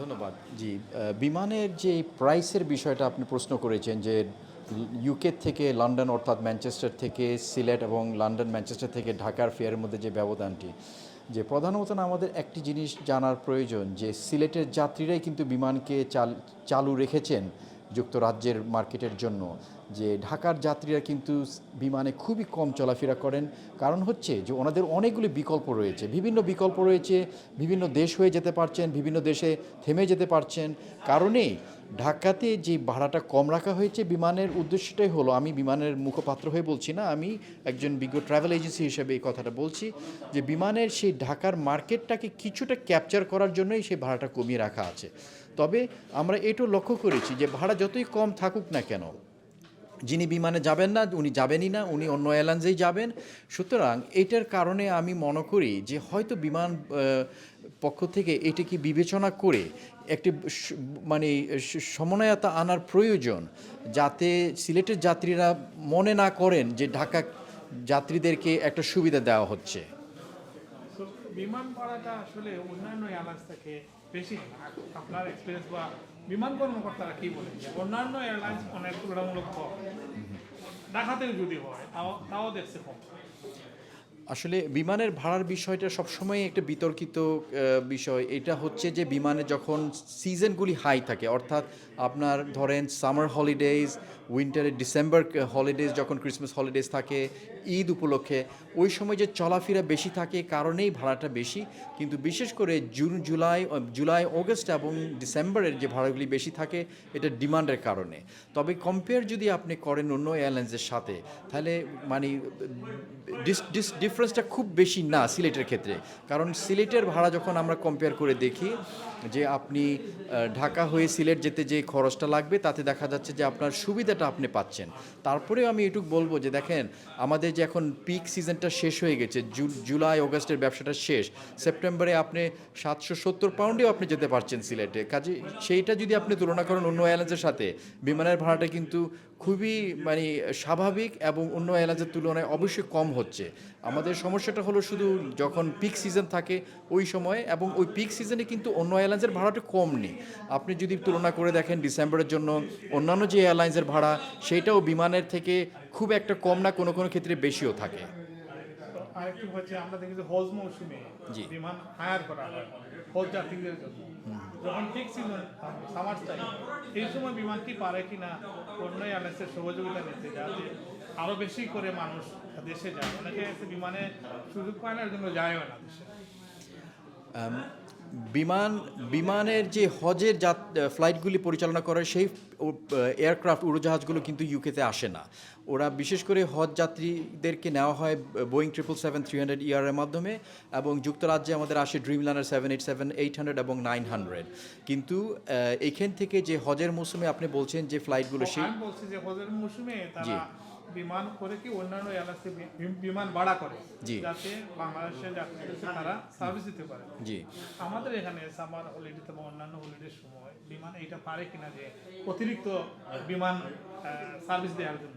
ধন্যবাদ। জি বিমানের যে প্রাইসের বিষয়টা আপনি প্রশ্ন করেছেন যে ইউকে থেকে লন্ডন অর্থাৎ ম্যানচেস্টার থেকে সিলেট এবং লন্ডন, ম্যানচেস্টার থেকে ঢাকার ফেয়ারের মধ্যে যে ব্যবধানটি, যে প্রধানত আমাদের একটি জিনিস জানার প্রয়োজন যে সিলেটের যাত্রীরাই কিন্তু বিমানকে চাল, চালু রেখেছেন। যুক্তরাজ্যের মার্কেটের জন্য, যে ঢাকার যাত্রীরা কিন্তু বিমানে খুবই কম চলাফেরা করেন। কারণ হচ্ছে যে ওনাদের অনেকগুলি বিকল্প রয়েছে। বিভিন্ন বিকল্প রয়েছে, বিভিন্ন দেশ হয়ে যেতে পারছেন, বিভিন্ন দেশে থেমে যেতে পারছেন। কারণে ঢাকাতে যে ভাড়াটা কম রাখা হয়েছে বিমানের উদ্দেশ্যটাই হলো, আমি বিমানের মুখপাত্র হয়ে বলছি না, আমি একজন বিজ্ঞ ট্রাভেল এজেন্সি হিসেবে এই কথাটা বলছি যে বিমানের সেই ঢাকার মার্কেটটাকে কিছুটা ক্যাপচার করার জন্যই সেই ভাড়াটা কমিয়ে রাখা আছে। তবে আমরা এটাও লক্ষ্য করেছি যে ভাড়া যতই কম থাকুক না কেন যিনি বিমানে যাবেন না, উনি যাবেনই না, উনি অন্য এয়ারলাইন্সেই যাবেন। সুতরাং এটার কারণে আমি মনে করি যে হয়তো বিমান পক্ষ থেকে এটাকে বিবেচনা করে একটি মানে সমন্বয়তা আনার প্রয়োজন, যাতে সিলেটের যাত্রীরা মনে না করেন যে ঢাকা যাত্রীদেরকে একটা সুবিধা দেওয়া হচ্ছে। বিমান ভাড়াটা আসলে অন্যান্য এয়ারলাইন্স থেকে বেশি। আপনার এক্সপিরিয়েন্স বা বিমান কর্মকর্তারা কি বলে অন্যান্য এয়ারলাইন্স অনেক তুলনামূলক কম। ডাকাতেও যদি হয় তাও তাও দেখছে কম। আসলে বিমানের ভাড়ার বিষয়টা সবসময় একটা বিতর্কিত বিষয়। এটা হচ্ছে যে বিমানে যখন সিজনগুলি হাই থাকে, অর্থাৎ আপনার ধরেন সামার হলিডেজ উইন্টারে ডিসেম্বর হলিডেজ যখন ক্রিসমাস হলিডেজ থাকে, ঈদ উপলক্ষে, ওই সময় যে চলাফেরা বেশি থাকে কারণেই ভাড়াটা বেশি। কিন্তু বিশেষ করে জুন জুলাই জুলাই অগস্ট এবং ডিসেম্বরের যে ভাড়াগুলি বেশি থাকে, এটা ডিমান্ডের কারণে। তবে কম্পেয়ার যদি আপনি করেন অন্য এয়ারলাইন্সের সাথে, তাহলে মানে ডিস ডিস ডিফারেন্সটা খুব বেশি না সিলেটের ক্ষেত্রে। কারণ সিলেটের ভাড়া যখন আমরা কম্পেয়ার করে দেখি, যে আপনি ঢাকা হয়ে সিলেট যেতে যে খরচটা লাগবে, তাতে দেখা যাচ্ছে যে আপনার সুবিধাটা আপনি পাচ্ছেন। তারপরেও আমি এটুকু বলব যে দেখেন, আমাদের যে এখন পিক সিজনটা শেষ হয়ে গেছে জুলাই, অগস্টের ব্যবসাটা শেষ। সেপ্টেম্বরে আপনি সাতশো সত্তর পাউন্ডেও আপনি যেতে পারছেন সিলেটে। কাজে সেইটা যদি আপনি তুলনা করেন অন্য এয়ারলাইন্সের সাথে, বিমানের ভাড়াটা কিন্তু খুবই মানে স্বাভাবিক এবং অন্য এয়ারলাইন্সের তুলনায় অবশ্যই কম হচ্ছে। আমাদের সমস্যাটা হলো শুধু যখন পিক সিজন থাকে ওই সময়ে এবং ওই পিক সিজনে কিন্তু অন্য এয়ারলাইন্সের ভাড়াটা কম নেই। আপনি যদি তুলনা করে দেখেন ডিসেম্বরের জন্য অন্যান্য যে এয়ারলাইন্সের ভাড়া সেইটাও বিমানের থেকে খুব একটা কম না কোনো কোনো ক্ষেত্রে বেশিও থাকে। আরেকটি হচ্ছে আমরা দেখি যে হজ মৌসুমে বিমান হায়ার করা হয় হজ যাত্রীদের জন্য। যখন ঠিক সিজন সামার টাইম এই সময় বিমান কি পারে কিনা অন্য এয়ারলাইন্সের সহযোগিতা নিতে যাতে আরও বেশি করে মানুষ দেশে যায়। অনেকে বিমানে সুযোগ পায় না জন্য যায়ও না দেশে। বিমান বিমানের যে হজের যাত ফ্লাইটগুলি পরিচালনা করে সেই এয়ারক্রাফট উড়োজাহাজগুলো কিন্তু ইউকেতে আসে না। ওরা বিশেষ করে হজ যাত্রীদেরকে নেওয়া হয় Boeing triple seven three hundred ইয়ারের মাধ্যমে এবং যুক্তরাজ্যে আমাদের আসে dreamliner seven eight seven eight hundred এবং নাইন হান্ড্রেড কিন্তু এখান থেকে যে হজের মৌসুমে আপনি বলছেন যে ফ্লাইটগুলো সেই বলছি যে হজের মৌসুমে তারা বিমান করে কি অন্যান্য এলাকাতে বিমান ভাড়া করে যাতে বাংলাদেশের যাত্রীদেরকে তারা সার্ভিস দিতে পারে। জি। আমাদের এখানে সামার হলিডেতে বা অন্যান্য হলিডের সময় বিমান এটা পারে কিনা যে অতিরিক্ত বিমান সার্ভিস দেওয়ার জন্য?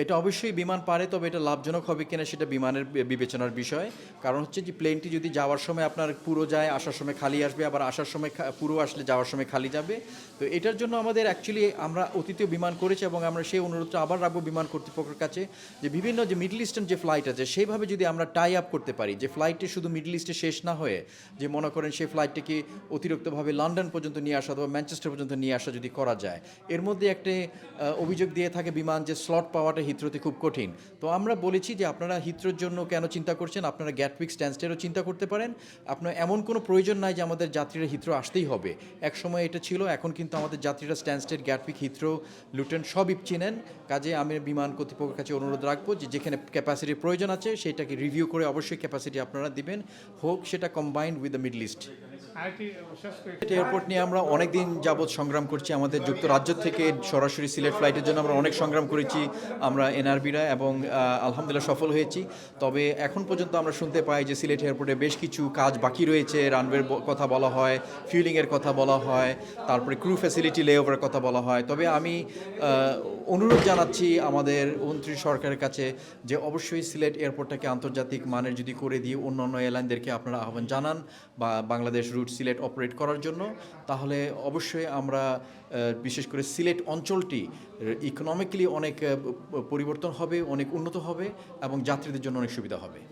এটা অবশ্যই বিমান পারে, তবে এটা লাভজনক হবে কিনা সেটা বিমানের বিবেচনার বিষয়। কারণ হচ্ছে যে প্লেনটি যদি যাওয়ার সময় আপনার পুরো যায়, আসার সময় খালি আসবে, আবার আসার সময় পুরো আসলে যাওয়ার সময় খালি যাবে। তো এটার জন্য আমাদের অ্যাকচুয়ালি আমরা অতীতীয় বিমান করেছি এবং আমরা সেই অনুরোধটা আবার রাখব বিমান কর্তৃপক্ষের কাছে যে বিভিন্ন যে মিডল ইস্টার্ন যে ফ্লাইট আছে, সেইভাবে যদি আমরা টাই আপ করতে পারি, যে ফ্লাইটটি শুধু মিডল ইস্টে শেষ না হয়ে, যে মনে করেন সেই ফ্লাইটটিকে অতিরিক্তভাবে লন্ডন পর্যন্ত নিয়ে আসা অথবা ম্যানচেস্টার পর্যন্ত নিয়ে আসা যদি করা যায়, এর মধ্যে একটি অভিযোগ দিয়ে থাকে বিমান যে স্লট পাওয়াটা হিথ্রোতে খুব কঠিন। তো আমরা বলেছি যে আপনারা হিথ্রোর জন্য কেন চিন্তা করছেন? আপনারা গ্যাটউইক স্ট্যান্ডস্টেরও চিন্তা করতে পারেন। আপনার এমন কোনো প্রয়োজন নাই যে আমাদের যাত্রীরা হিথ্রো আসতেই হবে। এক সময় এটা ছিল, এখন কিন্তু আমাদের যাত্রীরা স্ট্যান্ডস্টেড গ্যাটউইক হিথ্রো লুটেন সবই চিনেন। কাজে আমি বিমান কর্তৃপক্ষের কাছে অনুরোধ রাখব যে যেখানে ক্যাপাসিটির প্রয়োজন আছে, সেটাকে রিভিউ করে অবশ্যই ক্যাপাসিটি আপনারা দিবেন। হোক, সেটা combined with the Middle East airport নিয়ে আমরা অনেক দিন যাবৎ সংগ্রাম করছি। আমাদের যুক্তরাজ্য থেকে সরাসরি সিলেট ফ্লাইটের জন্য আমরা অনেক সংগ্রাম করেছি। আমরা এনআরবিরা এবং আলহামদুলিল্লাহ সফল হয়েছি। তবে এখন পর্যন্ত আমরা শুনতে পাই যে সিলেট এয়ারপোর্টে বেশ কিছু কাজ বাকি রয়েছে। রানওয়ের কথা বলা হয় ফিউলিংয়ের কথা বলা হয়, তারপরে ক্রু ফ্যাসিলিটি লেওভারের কথা বলা হয়। তবে আমি অনুরোধ জানাচ্ছি আমাদের মন্ত্রী সরকারের কাছে যে অবশ্যই সিলেট এয়ারপোর্টটাকে আন্তর্জাতিক মানের যদি করে দিয়ে অন্য অন্য এয়ারলাইনদেরকে আপনারা আহ্বান জানান বা বাংলাদেশ রুট সিলেট অপারেট করার জন্য, তাহলে অবশ্যই আমরা বিশেষ করে সিলেট অঞ্চলটি ইকোনমিক্যালি অনেক পরিবর্তন হবে, অনেক উন্নত হবে এবং যাত্রীদের জন্য অনেক সুবিধা হবে।